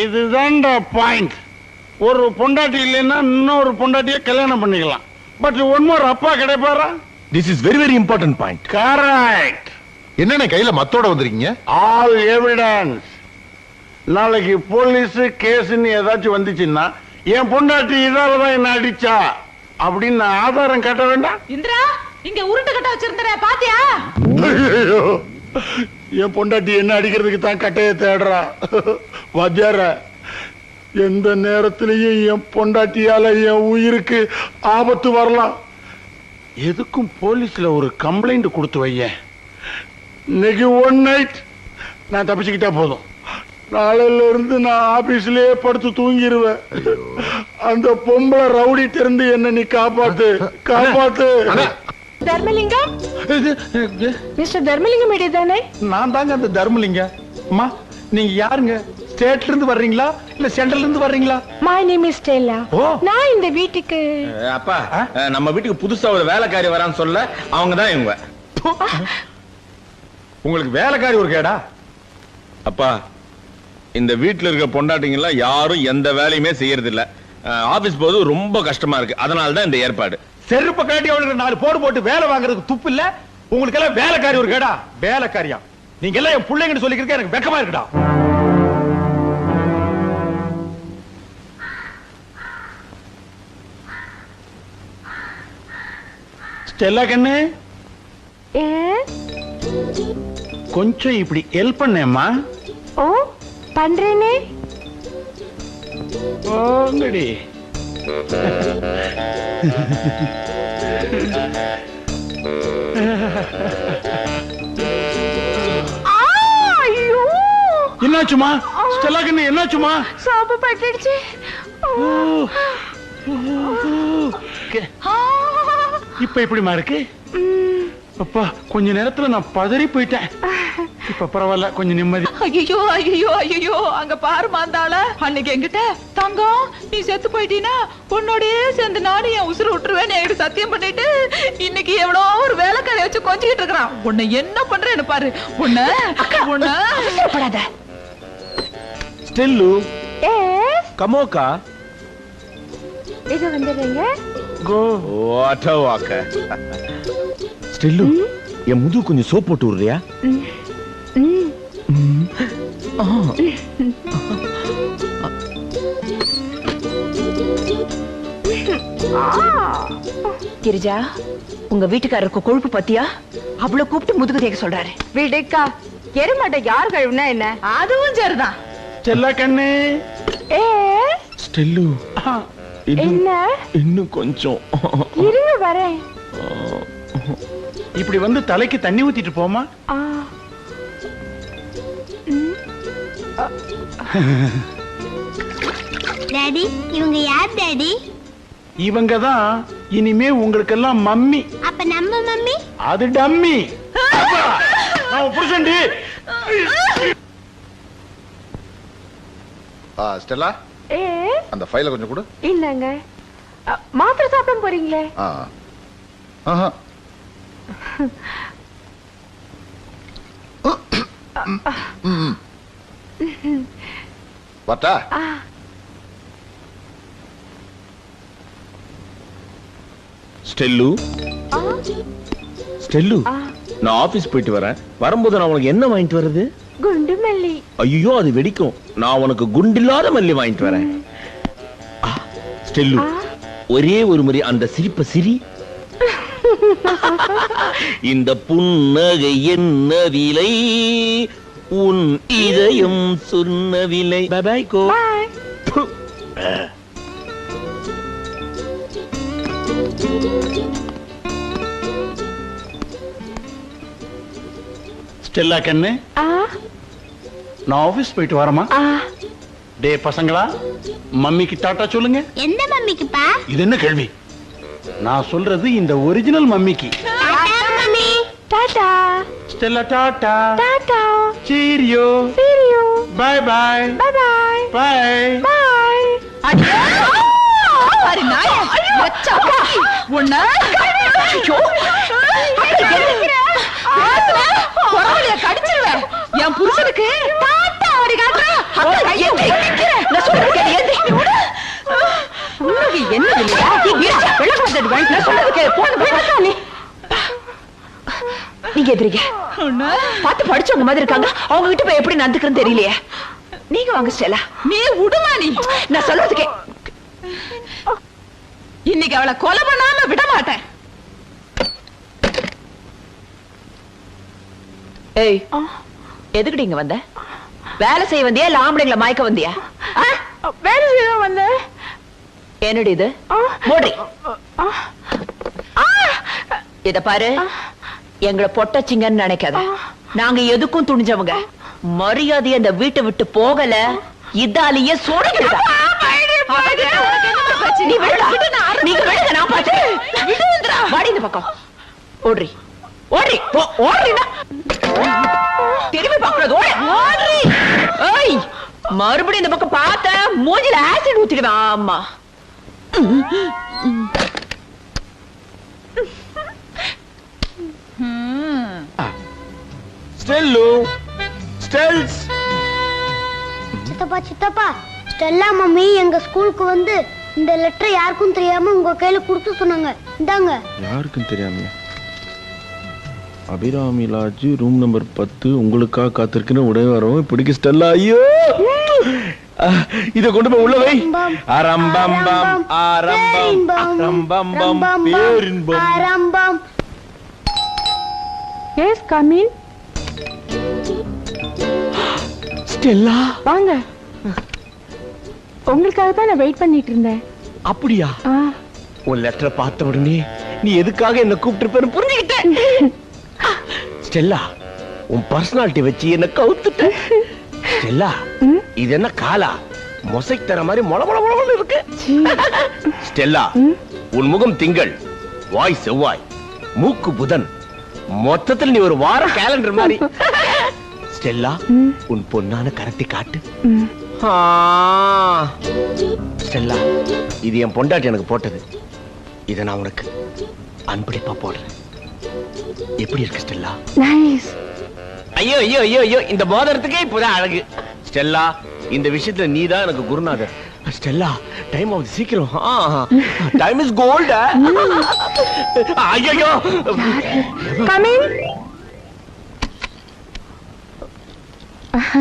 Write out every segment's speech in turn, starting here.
இதுதான்டா பாயிண்ட் ஒரு பொண்டாட்டி இல்லைன்னா இன்னொரு பொண்டாட்டியை கல்யாணம் பண்ணிக்கலாம். பட் ஒன் மோர் அப்பா கிடைப்பாரா? This is very very important point correct என்னண்ணே கையில மத்தோட வந்திருக்கீங்க? ஆல் எவிடன்ஸ் நாளைக்கு போலீஸ் கேஸ்ன்னு ஏதாச்சும் வந்துச்சுன்னா என் பொண்டாட்டி இதால தான் என்ன அடிச்சா? அப்படின்னு நான் ஆதாரம் காட்ட வேண்டாம். இந்திரா இங்க உருண்டை கட்ட வச்சிருந்தற பாத்தியா? என் பொண்டாட்டி என்ன அடிக்கிறதுக்கு தான் கட்டையை தேடுறா. வாத்தியார எந்த நேரத்திலையும் என் பொண்டாட்டியால என் உயிருக்கு ஆபத்து வரலாம். எதுக்கும் போலீஸ்ல ஒரு கம்ப்ளைண்ட் கொடுத்து வையேன். இன்னைக்கு ஒன் நைட் நான் தப்பிச்சுக்கிட்டா போதும். நாளையில இருந்து நான் ஆபீஸ்லயே படுத்து தூங்கிடுவேன் அந்த பொம்பளை ரவுடி இருந்து என்ன நீ காப்பாத்து காப்பாத்து. தர்மலிங்கம்? மிஸ்டர் தர்மலிங்கம் இடையதானே? நான் தாங்க அந்த தர்மலிங்க. அம்மா நீங்க யாருங்க? ஸ்டேட்ல இருந்து வர்றீங்களா? இல்ல சென்ட்ரல்ல இருந்து வர்றீங்களா? My name is Stella oh. நான் இந்த வீட்டுக்கு அப்பா நம்ம வீட்டுக்கு புதுசா ஒரு வேலைக்காரி வரான்னு சொல்ல அவங்க தான் இவங்க உங்களுக்கு வேலைக்காரி ஒரு கேடா? அப்பா இந்த வீட்டுல இருக்க பொண்டாட்டிங்க எல்லாம் யாரும் எந்த வேலையுமே செய்யறது இல்ல ஆபீஸ் போது ரொம்ப கஷ்டமா இருக்கு. அதனால தான் இந்த ஏற்பாடு. செருப்ப காட்டி அவனுக்கு நாலு போடு போட்டு வேலை வாங்குறதுக்கு துப்பு இல்ல? உங்களுக்கு எல்லாம் வேலைக்காரி ஒரு கேடா. வேலைக்காரியா. நீங்க எல்லாம் என் பிள்ளைங்கன்னு சொல்லிக்கிறதுக்கு எனக்கு வெக்கமா இருக்குடா. ஸ்டெல்லா கண்ணு. கொஞ்சம் இப்படி ஹெல்ப் பண்ணேம்மா. ஓ பண்றேனே. போங்கடி என்னாச்சுமா? ஸ்டெல்லா கண்ணு என்னாச்சுமா? சோப்பு பட்டுடுச்சு. இப்ப எப்படிமா இருக்கு? அப்பா கொஞ்ச நேரத்துல நான் பதறி போயிட்டேன். இப்ப பரவாயில்ல கொஞ்சம் நிம்மதி. ஐயோ ஐயோ ஐயோ அங்க பாரு மாந்தாள. அன்னைக்கு என்கிட்ட தங்கம் நீ செத்து போயிட்டீனா உன்னோடயே சேர்ந்து நானும் என் உசுறு விட்டுருவேன் என்கிட்ட சத்தியம் பண்ணிட்டு இன்னைக்கு எவ்வளோ ஒரு வேலைக்காரை வச்சு கொஞ்சிக்கிட்டு இருக்கிறான். உன்னை என்ன பண்றேன்னு பாரு. உன்னை உன்னை. அவசரப்படாத. ஸ்டில்லு. கமோக்கா. இது வந்துடுறீங்க? கோ. வாட்ட வாக்க ஸ்டில்லு என் முது கொஞ்சம் சோப் போட்டு விடுறியா? கிரிஜா உங்க வீட்டுக்காரருக்கு கொழுப்பு பத்தியா? அவ்வளவு கூப்பிட்டு முதுகு தேக்க சொல்றாரு. விடுக்கா. எருமாட்டை யார் கழுவுனா என்ன? அதுவும் சரிதான். ஸ்டெல்லா கண்ணு. Yes still. என்ன? இன்னும் கொஞ்சம். இருங்க வரேன். இப்படி வந்து தலைக்கு தண்ணி ஊத்திட்டு போமா? டாடி இவங்க யார் டாடி இவங்க தான் இனிமே உங்களுக்கெல்லாம் மம்மி. அப்ப நம்ம மம்மி? அது டம்மி. நான் புருஷன்டி. ஆ, ஸ்டெல்லா ஏ அந்த ஃபைலை கொஞ்சம் கொடு. இல்லங்க. மாத்திரை சாப்பிட போறீங்களே? ஆ. ஆஹா. ம். வரட்டா ஸ்டெல்லு. ஸ்டெல்லு நான் ஆபீஸ் போயிட்டு வரேன். வரும்போது நான் உனக்கு என்ன வாங்கிட்டு வர்றது? குண்டு மல்லி. ஐயோ அது வெடிக்கும். நான் உனக்கு குண்டில்லாத மல்லி வாங்கிட்டு வரேன். ஸ்டெல்லு. ஒரே ஒரு முறை அந்த சிரிப்ப சிரி. இந்த புன்னகை என்ன விலை? உன் இதயம் சொன்ன விலை. பாய் கோ ஸ்டெல்லா கண்ணு. ஆ. நான் ஆபீஸ் போயிட்டு வரமா டே பசங்களா மம்மிக்கு டாட்டா சொல்லுங்க. எந்த மம்மிக்குப்பா? இது என்ன கேள்வி? நான் சொல்றது இந்த original மம்மிக்கு. Tata tata cheerio cheerio bye bye bye bye bye bye அடியே! பாரு நாயே! எச்ச பொறுக்கி! உன்னை! ஐயோ! அப்படி என்ன? பேசுன? குரவழிய கடிச்சிருவேன். என் புருஷனுக்கு டாட்டா ஆடி காட்டுறா அக்கா, எந்திரி. நான் சொல்றது கேளு, எந்திரி. உனக்கு என்ன இல்லையா? வீரா, விளக்கு வந்தது வாங்கி, நான் சொல்றது கேளு. போன பக்கம் நீ. நீங்க எதிரிங்க பார்த்து படிச்சவங்க மாதிரி இருக்காங்க. அவங்க கிட்ட போய் எப்படி நடந்துக்கிறேன்னு தெரியலையே. நீங்க வாங்க ஸ்டெல்லா. நீ விடுமா நீ? நான் சொல்றதுக்கே. இன்னைக்கு அவளை கொலை பண்ணாம விட மாட்டேன். ஏய் எதுக்குடி இங்க வந்த? வேலை செய்ய வந்தியா? இல்ல ஆம்பளைங்களை மயக்க வந்தியா? வேலை செய்ய என்னடி இது. மூடி இத பாரு. எங்களை பொட்டச்சிங்கன்னு நினைக்காத. நாங்க எதுக்கும் துணிஞ்சவங்க. மரியாதை அந்த வீட்டை விட்டு போகல. இதாலேயே சுடங்கிடுதா நீ நீங்க விடுங்க நான் பாத்து வாடி இந்த பக்கம். ஓடுறி. ஓடுறி. ஓடுறினா திரும்பி ஓடுறி. ஏய் மறுபடியும் இந்த பக்கம் பார்த்த மூஞ்சில ஆசிட் ஊத்திடுவேன். ஆமா. ஸ்டெல்லு. ஸ்டெல்ஸ். சித்தப்பா சித்தப்பா. ஸ்டெல்லா மம்மி எங்க ஸ்கூலுக்கு வந்து இந்த லெட்டர் யாருக்கும் தெரியாம உங்க கையில கொடுத்து சொன்னாங்க. இந்தாங்க. யாருக்கும் தெரியாமையா? அபிராமி லாட்ஜ் ரூம் நம்பர் பத்து. உங்களுக்காக காத்திருக்குன்னு உடனே வரவும் பிடிக்க ஸ்டெல்லா. ஐயோ! இத கொண்டு போய் உள்ள வை. அரம்பம் பம் ஆரம்பம். அரம்பம் பம் பேரின்பம். ஆரம்பம். எஸ் கமின் ஸ்டெல்லா வாங்க. உங்களுக்காக தான் நான் வெயிட் பண்ணிட்டு இருந்தேன். அப்படியா? உன் லெட்டரை பார்த்த உடனே நீ எதுக்காக என்ன கூப்பிட்டு புரிஞ்சுக்கிட்ட ஸ்டெல்லா உன் பர்சனாலிட்டி வச்சு என்ன கவுத்துட்ட. ஸ்டெல்லா? இது என்ன காலா? மொசைக் தர மாதிரி மொள மொள மொளன்னு இருக்கு. ஸ்டெல்லா? உன் முகம் திங்கள் வாய் செவ்வாய் மூக்கு புதன். மொத்தத்தில் நீ ஒரு வார கேலண்டர் மாதிரி. ஸ்டெல்லா. உன் பொன்னான கரத்தை காட்டு. ஸ்டெல்லா இது என் பொண்டாட்டி எனக்கு போட்டது. இதை நான் உனக்கு அன்பளிப்பா போடுறேன். எப்படி இருக்கு ஸ்டெல்லா? நைஸ் ஐயோ ஐயோ ஐயோ ஐயோ இந்த மோதிரத்துக்கே இப்பதான் அழகு. ஸ்டெல்லா இந்த விஷயத்துல நீ தான் எனக்கு குருநாதர். ஸ்டெல்லா டைம் ஆகுது சீக்கிரம். டைம் இஸ் கோல்ட் ஐயோ கமின்?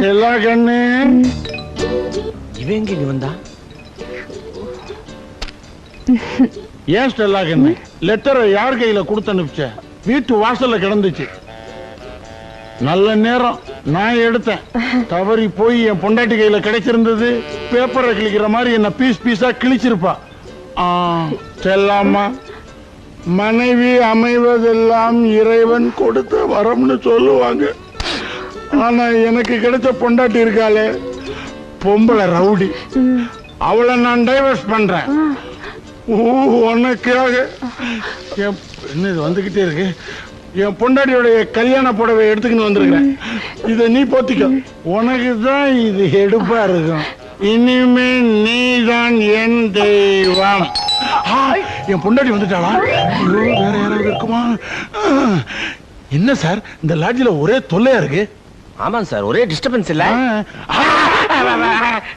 எல்லா கண்ணு. இவன் எங்க இங்க வந்தா? ஏன் ஸ்டெல்லா கண்ணு? லெட்டரை யார் கையில கொடுத்து அனுப்பிச்ச? வீட்டு வாசல்ல கிடந்துச்சு. நல்ல நேரம். நான் எடுத்தேன். தவறி போய் என் பொண்டாட்டி கையில கிடைச்சிருந்தது. பேப்பரை கிழிக்கிற மாதிரி என்ன பீஸ் பீஸா கிழிச்சிருப்பா. ஆ, ஸ்டெல்லாம்மா. மனைவி அமைவதெல்லாம் இறைவன் கொடுத்த வரம்னு சொல்லுவாங்க. ஆனா எனக்கு கிடைச்ச பொண்டாட்டி இருக்காளே பொம்பளை ரவுடி. அவளை நான் டைவர்ஸ் பண்றேன். உனக்காக. என் என்ன இது வந்துகிட்டே இருக்கு? என் பொண்டாட்டியோடைய கல்யாண புடவை எடுத்துக்கின்னு வந்திருக்கிறேன். இதை நீ போத்திக்கோ. உனக்கு தான் இது எடுப்பா இருக்கும். இனிமே நீ தான் என் தெய்வம். என் பொண்டாட்டி வந்துட்டாளா? ஐயோ, வேற யாராவது இருக்குமா? என்ன சார் இந்த லாட்ஜில ஒரே தொல்லையா இருக்கு? ஆமாங்க சார் ஒரே டிஸ்டர்பன்ஸ் இல்ல.